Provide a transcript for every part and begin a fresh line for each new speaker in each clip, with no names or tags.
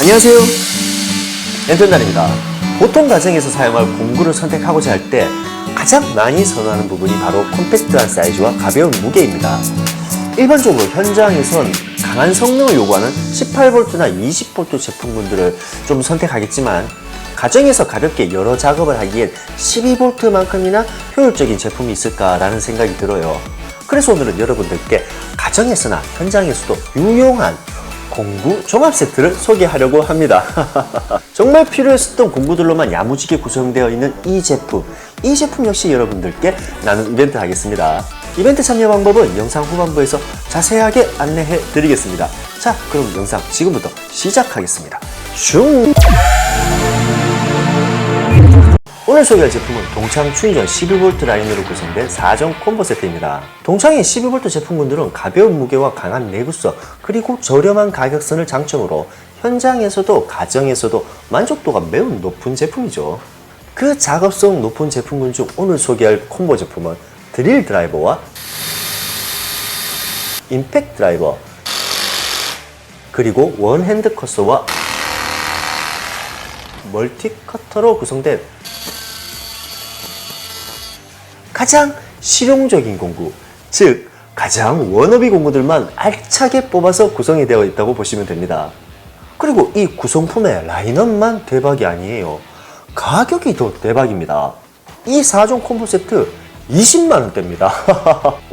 안녕하세요. 엔턴달입니다. 보통 가정에서 사용할 공구를 선택하고자 할 때 가장 많이 선호하는 부분이 바로 컴팩트한 사이즈와 가벼운 무게입니다. 일반적으로 현장에선 강한 성능을 요구하는 18V나 20V 제품군들을 좀 선택하겠지만 가정에서 가볍게 여러 작업을 하기엔 12V만큼이나 효율적인 제품이 있을까라는 생각이 들어요. 그래서 오늘은 여러분들께 가정에서나 현장에서도 유용한 공구 종합 세트를 소개하려고 합니다. 정말 필요했었던 공구들로만 야무지게 구성되어 있는 이 제품. 이 제품 역시 여러분들께 나눈 이벤트 하겠습니다. 이벤트 참여 방법은 영상 후반부에서 자세하게 안내해 드리겠습니다. 자, 그럼 영상 지금부터 시작하겠습니다. 슝! 오늘 소개할 제품은 동창 충전 12V 라인으로 구성된 4종 콤보 세트입니다. 동창의 12V 제품군들은 가벼운 무게와 강한 내구성 그리고 저렴한 가격선을 장점으로 현장에서도 가정에서도 만족도가 매우 높은 제품이죠. 그 작업성 높은 제품군 중 오늘 소개할 콤보 제품은 드릴 드라이버와 임팩트 드라이버 그리고 원핸드 커서와 멀티 커터로 구성된 가장 실용적인 공구, 즉 가장 워너비 공구들만 알차게 뽑아서 구성이 되어 있다고 보시면 됩니다. 그리고 이 구성품의 라인업만 대박이 아니에요. 가격이 더 대박입니다. 이 4종 콤보 세트 20만원대입니다.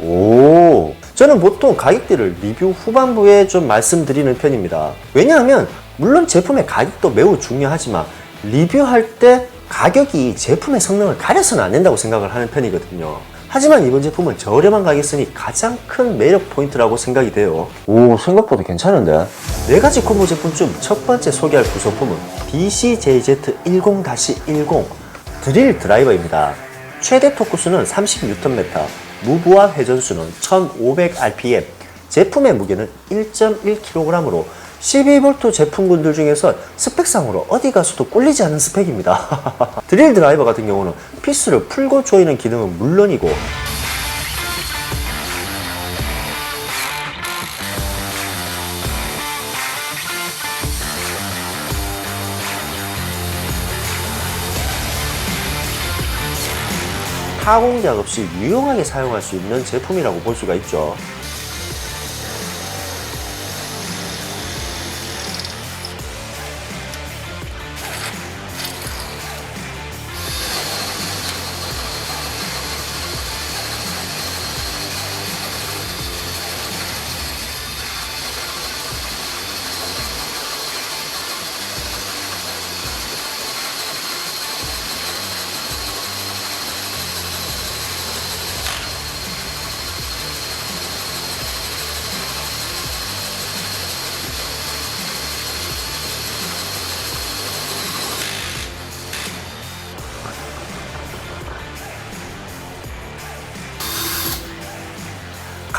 오. 저는 보통 가격대를 리뷰 후반부에 좀 말씀드리는 편입니다. 왜냐하면, 물론 제품의 가격도 매우 중요하지만, 리뷰할 때 가격이 제품의 성능을 가려서는 안 된다고 생각을 하는 편이거든요. 하지만 이번 제품은 저렴한 가격선이 가장 큰 매력 포인트라고 생각이 돼요. 오, 생각보다 괜찮은데? 네 가지 콤보 제품 중 첫 번째 소개할 구성품은 BCJZ10-10 드릴 드라이버입니다. 최대 토크수는 30Nm, 무브와 회전수는 1500rpm, 제품의 무게는 1.1kg으로 12V 제품군들 중에서 스펙상으로 어디 가서도 꿀리지 않는 스펙입니다. 드릴 드라이버 같은 경우는 피스를 풀고 조이는 기능은 물론이고 타공작 없이 유용하게 사용할 수 있는 제품이라고 볼 수가 있죠.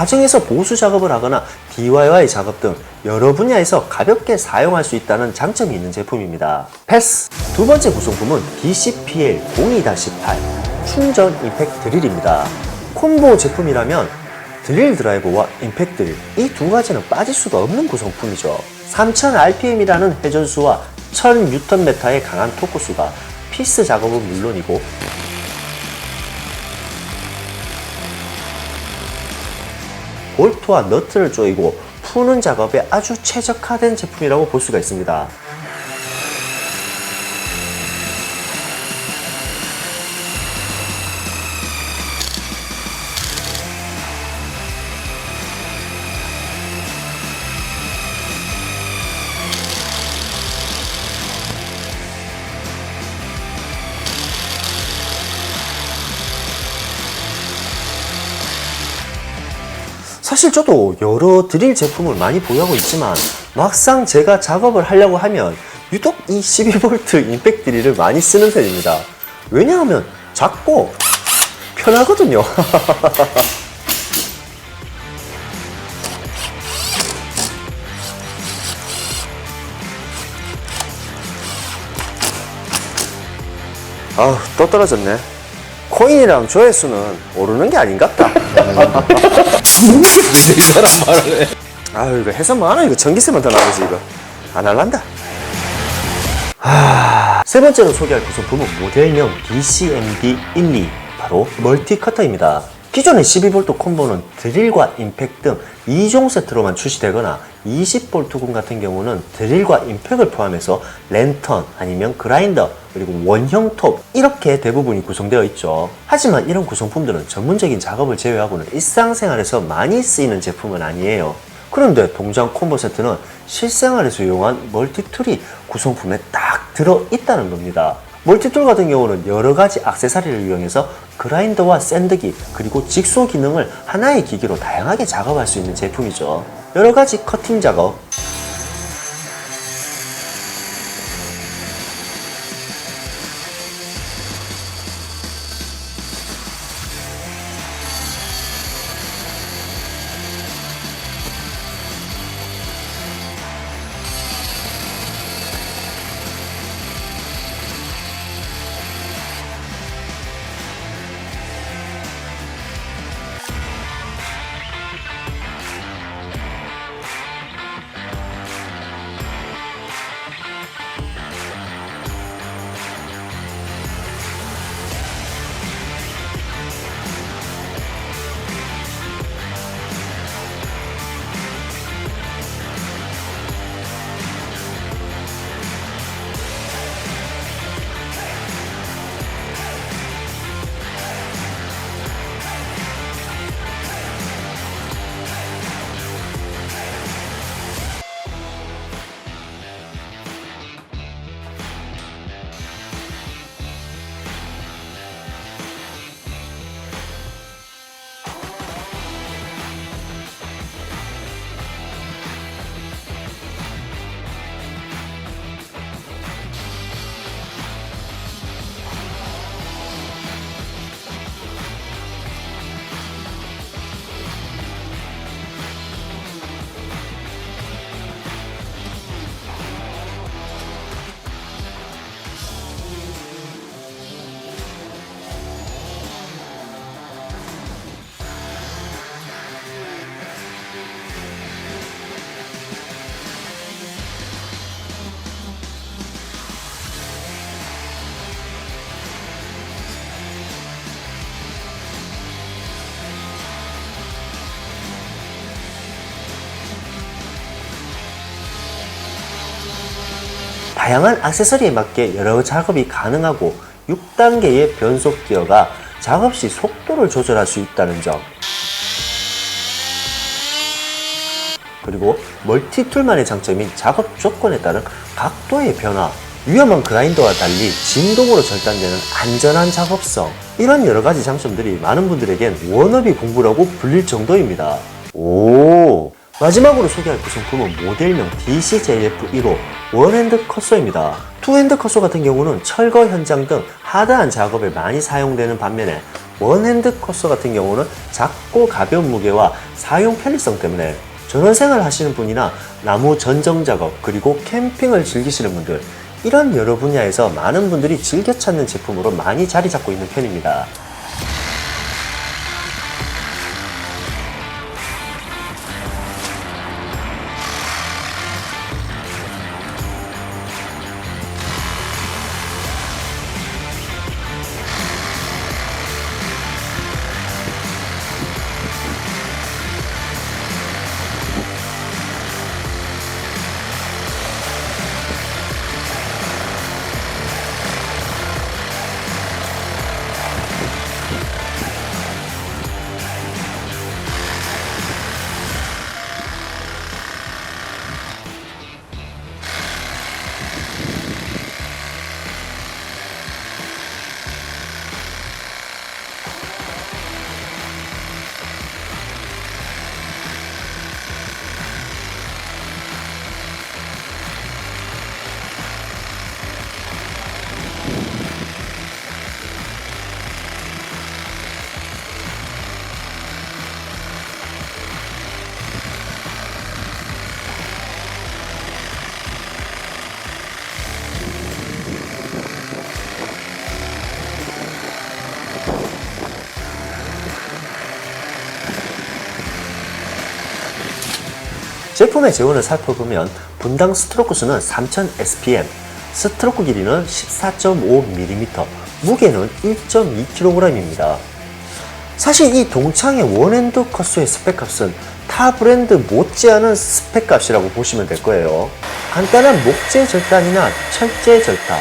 가정에서 보수 작업을 하거나 DIY 작업 등 여러 분야에서 가볍게 사용할 수 있다는 장점이 있는 제품입니다. 패스! 두 번째 구성품은 DCPL 02-8 충전 임팩트 드릴입니다. 콤보 제품이라면 드릴 드라이버와 임팩트 드릴 이 두 가지는 빠질 수가 없는 구성품이죠. 3000rpm이라는 회전수와 1000Nm의 강한 토크수가 피스 작업은 물론이고 볼트와 너트를 조이고 푸는 작업에 아주 최적화된 제품이라고 볼 수가 있습니다. 사실 저도 여러 드릴 제품을 많이 보유하고 있지만 막상 제가 작업을 하려고 하면 유독 이 12V 임팩트 드릴을 많이 쓰는 편입니다. 왜냐하면 작고 편하거든요. 아우 또 떨어졌네. 코인이랑 조회수는 오르는 게 아닌갑다.
이 사람 말을 해.
아유 이거 해서 뭐하노 이거 전기세만 더 나오지 이거 안 할란다 세 번째로 소개할 구성품은 모델명 DCMB12 바로 멀티커터입니다. 기존의 12V 콤보는 드릴과 임팩 등 2종 세트로만 출시되거나 20V군 같은 경우는 드릴과 임팩을 포함해서 랜턴 아니면 그라인더 그리고 원형 톱 이렇게 대부분이 구성되어 있죠. 하지만 이런 구성품들은 전문적인 작업을 제외하고는 일상생활에서 많이 쓰이는 제품은 아니에요. 그런데 동장 콤보 세트는 실생활에서 이용한 멀티툴이 구성품에 딱 들어있다는 겁니다. 멀티툴 같은 경우는 여러 가지 액세서리를 이용해서 그라인더와 샌드기 그리고 직소 기능을 하나의 기기로 다양하게 작업할 수 있는 제품이죠. 여러 가지 커팅 작업, 다양한 액세서리에 맞게 여러 작업이 가능하고 6단계의 변속 기어가 작업 시 속도를 조절할 수 있다는 점. 그리고 멀티툴만의 장점인 작업 조건에 따른 각도의 변화, 위험한 그라인더와 달리 진동으로 절단되는 안전한 작업성, 이런 여러 가지 장점들이 많은 분들에겐 워너비 공부라고 불릴 정도입니다. 오! 마지막으로 소개할 구성품은 모델명 DCJF1호 원핸드 컷소입니다. 투핸드 컷소 같은 경우는 철거 현장 등 하드한 작업에 많이 사용되는 반면에 원핸드 컷소 같은 경우는 작고 가벼운 무게와 사용 편리성 때문에 전원생활 하시는 분이나 나무 전정 작업 그리고 캠핑을 즐기시는 분들 이런 여러 분야에서 많은 분들이 즐겨 찾는 제품으로 많이 자리 잡고 있는 편입니다. 제품의 재원을 살펴보면 분당 스트로크 수는 3000 SPM, 스트로크 길이는 14.5mm, 무게는 1.2kg입니다. 사실 이 동창의 원핸드 컷수의 스펙값은 타 브랜드 못지않은 스펙값이라고 보시면 될 거예요. 간단한 목재 절단이나 철제 절단,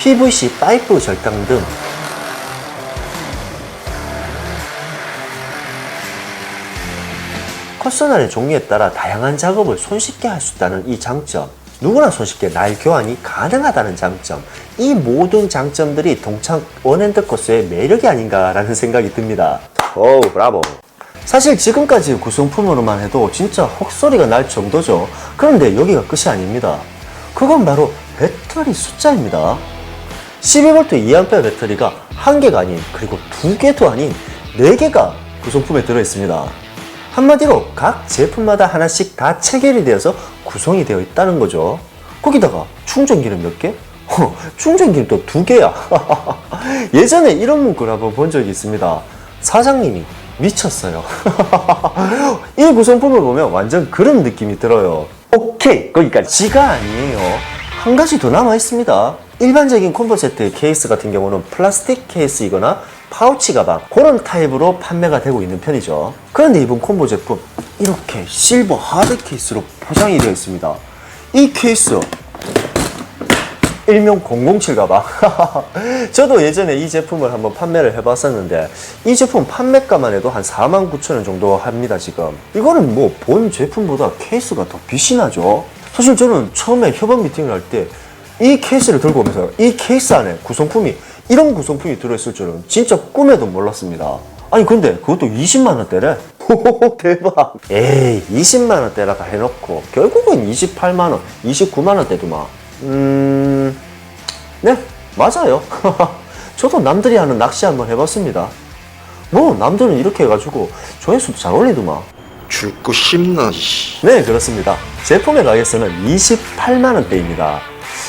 PVC 파이프 절단 등. 커스널의 종류에 따라 다양한 작업을 손쉽게 할 수 있다는 이 장점 누구나 손쉽게 날 교환이 가능하다는 장점 이 모든 장점들이 동창 원핸드 코스의 매력이 아닌가라는 생각이 듭니다. 오 브라보. 사실 지금까지 구성품으로만 해도 진짜 헉소리가 날 정도죠. 그런데 여기가 끝이 아닙니다. 그건 바로 배터리 숫자입니다 12V 2A 배터리가 한 개가 아닌 그리고 두 개도 아닌 네 개가 구성품에 들어 있습니다. 한마디로 각 제품마다 하나씩 다 체결이 되어서 구성이 되어 있다는 거죠. 거기다가 충전기는 몇 개? 허, 충전기는 또 두 개야. 예전에 이런 문구를 한번 본 적이 있습니다. 사장님이 미쳤어요. 이 구성품을 보면 완전 그런 느낌이 들어요. 오케이, 거기까지. 지가 아니에요. 한 가지 더 남아 있습니다. 일반적인 콤보 세트 케이스 같은 경우는 플라스틱 케이스이거나 파우치 가방 그런 타입으로 판매가 되고 있는 편이죠. 그런데 이번 콤보 제품 이렇게 실버 하드 케이스로 포장이 되어 있습니다. 이 케이스 일명 007 가방. 저도 예전에 이 제품을 한번 판매를 해봤었는데 이 제품 판매가만 해도 한 4만 9천 원 정도 합니다 지금. 이거는 뭐 본 제품보다 케이스가 더 빛이 나죠. 사실 저는 처음에 협업 미팅을 할 때 이 케이스를 들고 오면서 이 케이스 안에 구성품이 이런 구성품이 들어있을 줄은 진짜 꿈에도 몰랐습니다. 아니 근데 그것도 20만 원대래. 오 대박. 에이 20만 원대라고 해놓고 결국은 28만 원, 29만 원대도만. 음, 네 맞아요. 저도 남들이 하는 낚시 한번 해봤습니다. 뭐 남들은 이렇게 해가지고 조회수도 잘 올리더만.
죽고 싶나 씨.
네, 그렇습니다. 제품의 가격수는 28만 원대입니다.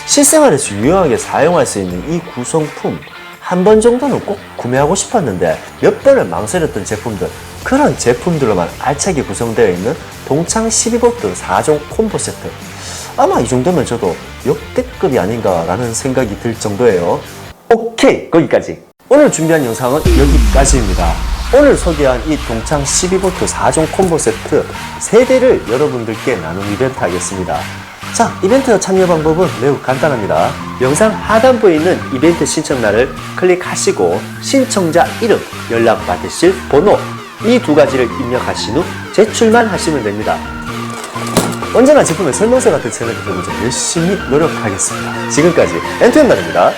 실생활에서 유용하게 사용할 수 있는 이 구성품 한 번 정도는 꼭 구매하고 싶었는데 몇 번을 망설였던 제품들 그런 제품들로만 알차게 구성되어 있는 동창 12V 4종 콤보 세트 아마 이 정도면 저도 역대급이 아닌가라는 생각이 들 정도예요. 오케이 거기까지 오늘 준비한 영상은 여기까지입니다. 오늘 소개한 이 동창 12V 4종 콤보 세트 3대를 여러분들께 나눔 이벤트 하겠습니다. 자, 이벤트 참여 방법은 매우 간단합니다. 영상 하단부에 있는 이벤트 신청란을 클릭하시고 신청자 이름, 연락 받으실 번호 이 두 가지를 입력하신 후 제출만 하시면 됩니다. 언제나 제품의 설명서 같은 채널이 되고자 열심히 노력하겠습니다. 지금까지 엔트맨입니다